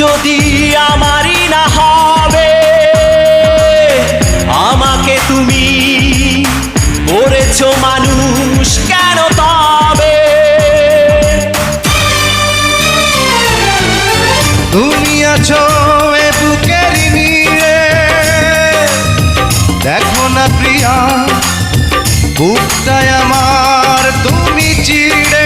যদি আমারই না হবে, আমাকে তুমি করেছ মানুষ কেন তবে তুমি আছো দেখো না প্রিয়া, বুকটায় আমার তুমি চিড়ে।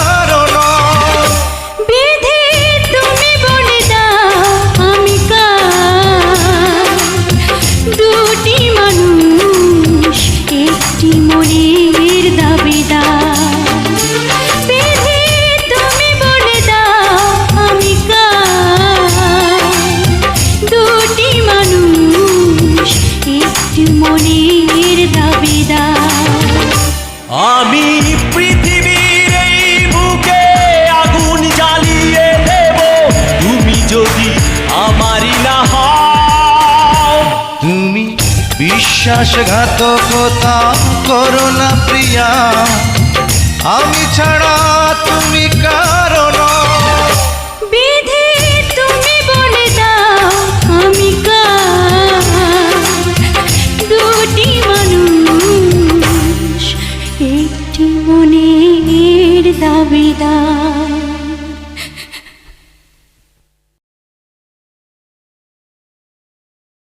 বিশ্বাসঘাতকতা করো না প্রিয়া। আমি ছাড়া তুমি কারণ। বিধি তুমি দুটি